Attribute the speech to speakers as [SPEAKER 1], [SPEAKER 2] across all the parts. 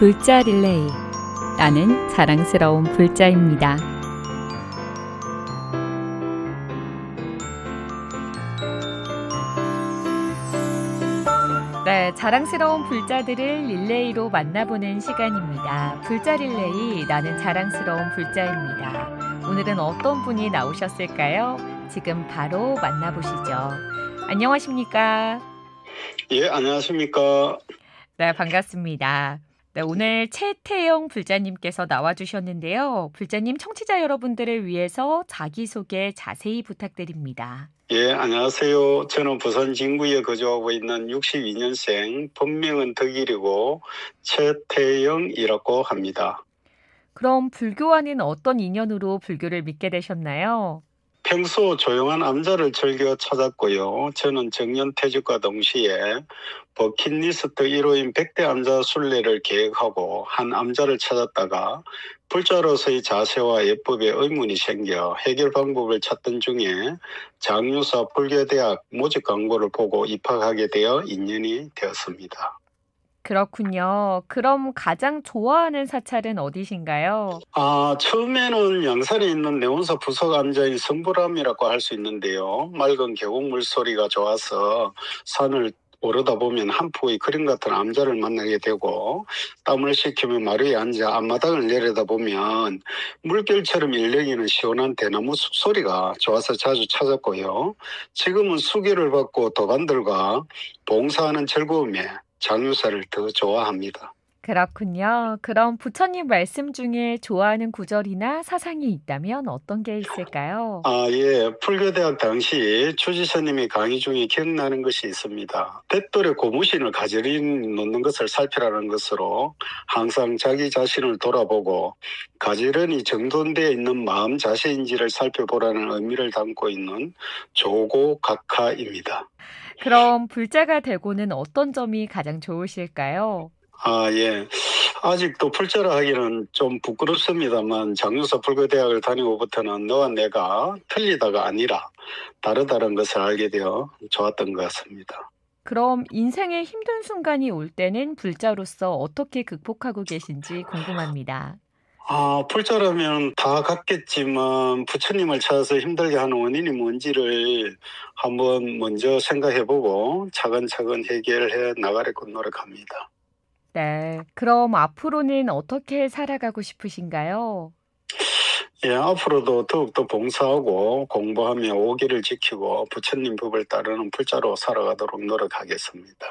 [SPEAKER 1] 불자 릴레이. 나는 자랑스러운 불자입니다. 네, 자랑스러운 불자들을 릴레이로 만나보는 시간입니다. 불자 릴레이, 나는 자랑스러운 불자입니다. 오늘은 어떤 분이 나오셨을까요? 지금 바로 만나보시죠. 안녕하십니까?
[SPEAKER 2] 예, 안녕하십니까.
[SPEAKER 1] 네, 반갑습니다. 네, 오늘 최태영 불자님께서 나와주셨는데요. 불자님 청취자 여러분들을 위해서 자기소개 자세히 부탁드립니다.
[SPEAKER 2] 예, 안녕하세요. 저는 부산 진구에 거주하고 있는 62년생, 본명은 덕일이고, 최태영이라고 합니다.
[SPEAKER 1] 그럼 불교와는 어떤 인연으로 불교를 믿게 되셨나요?
[SPEAKER 2] 평소 조용한 암자를 즐겨 찾았고요. 저는 정년 퇴직과 동시에 버킷리스트 1호인 100대 암자 순례를 계획하고 한 암자를 찾았다가 불자로서의 자세와 예법에 의문이 생겨 해결 방법을 찾던 중에 장유사 불교대학 모집 광고를 보고 입학하게 되어 인연이 되었습니다.
[SPEAKER 1] 그렇군요. 그럼 가장 좋아하는 사찰은 어디신가요?
[SPEAKER 2] 아, 처음에는 양산에 있는 내원사 부석 암자인 성불암이라고 할 수 있는데요. 맑은 계곡 물 소리가 좋아서 산을 오르다 보면 한 폭의 그림 같은 암자를 만나게 되고 땀을 식히며 마루에 앉아 앞마당을 내려다 보면 물결처럼 일렁이는 시원한 대나무 숲소리가 좋아서 자주 찾았고요. 지금은 수기를 받고 도반들과 봉사하는 즐거움에 장유사를 더 좋아합니다.
[SPEAKER 1] 그렇군요. 그럼 부처님 말씀 중에 좋아하는 구절이나 사상이 있다면 어떤 게 있을까요?
[SPEAKER 2] 아, 예. 불교대학 당시 추지사님의 강의 중에 기억나는 것이 있습니다. 백돌의 고무신을 가지런히 놓는 것을 살피라는 것으로 항상 자기 자신을 돌아보고 가지런히 정돈되어 있는 마음 자세인지를 살펴보라는 의미를 담고 있는 조고각하입니다.
[SPEAKER 1] 그럼 불자가 되고는 어떤 점이 가장 좋으실까요?
[SPEAKER 2] 아, 예. 아직도 풀자라 하기는 좀 부끄럽습니다만 장유사 불교대학을 다니고부터는 너와 내가 틀리다가 아니라 다르다는 것을 알게 되어 좋았던 것 같습니다.
[SPEAKER 1] 그럼 인생의 힘든 순간이 올 때는 불자로서 어떻게 극복하고 계신지 궁금합니다.
[SPEAKER 2] 아, 풀자라면 다 같겠지만 부처님을 찾아서 힘들게 하는 원인이 뭔지를 한번 먼저 생각해보고 차근차근 해결해 나가려고 노력합니다.
[SPEAKER 1] 네. 그럼 앞으로는 어떻게 살아가고 싶으신가요?
[SPEAKER 2] 예, 앞으로도 더욱더 봉사하고 공부하며 오기를 지키고 부처님 법을 따르는 불자로 살아가도록 노력하겠습니다.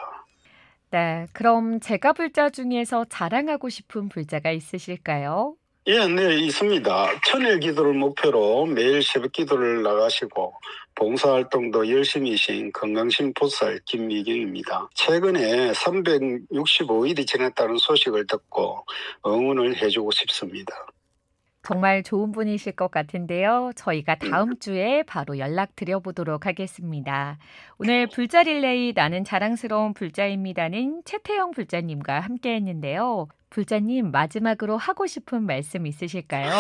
[SPEAKER 1] 네. 그럼 제가 불자 중에서 자랑하고 싶은 불자가 있으실까요?
[SPEAKER 2] 예, 네, 있습니다. 천일 기도를 목표로 매일 새벽 기도를 나가시고 봉사활동도 열심히 하신 건강심 보살 김미경입니다. 최근에 365일이 지났다는 소식을 듣고 응원을 해주고 싶습니다.
[SPEAKER 1] 정말 좋은 분이실 것 같은데요. 저희가 다음 주에 바로 연락 드려보도록 하겠습니다. 오늘 불자 릴레이 나는 자랑스러운 불자입니다는 최태영 불자님과 함께 했는데요. 불자님 마지막으로 하고 싶은 말씀 있으실까요?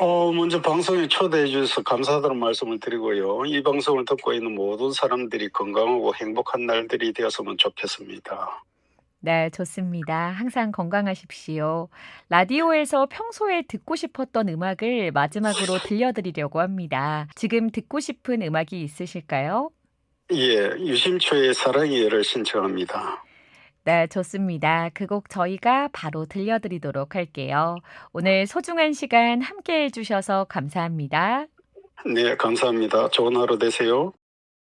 [SPEAKER 2] 어, 먼저 방송에 초대해 주셔서 감사하다는 말씀을 드리고요. 이 방송을 듣고 있는 모든 사람들이 건강하고 행복한 날들이 되었으면 좋겠습니다.
[SPEAKER 1] 네, 좋습니다. 항상 건강하십시오. 라디오에서 평소에 듣고 싶었던 음악을 마지막으로 들려드리려고 합니다. 지금 듣고 싶은 음악이 있으실까요?
[SPEAKER 2] 예, 유심초의 사랑의 예를 신청합니다.
[SPEAKER 1] 네, 좋습니다. 그 곡 저희가 바로 들려드리도록 할게요. 오늘 소중한 시간 함께 해주셔서 감사합니다.
[SPEAKER 2] 네, 감사합니다. 좋은 하루 되세요.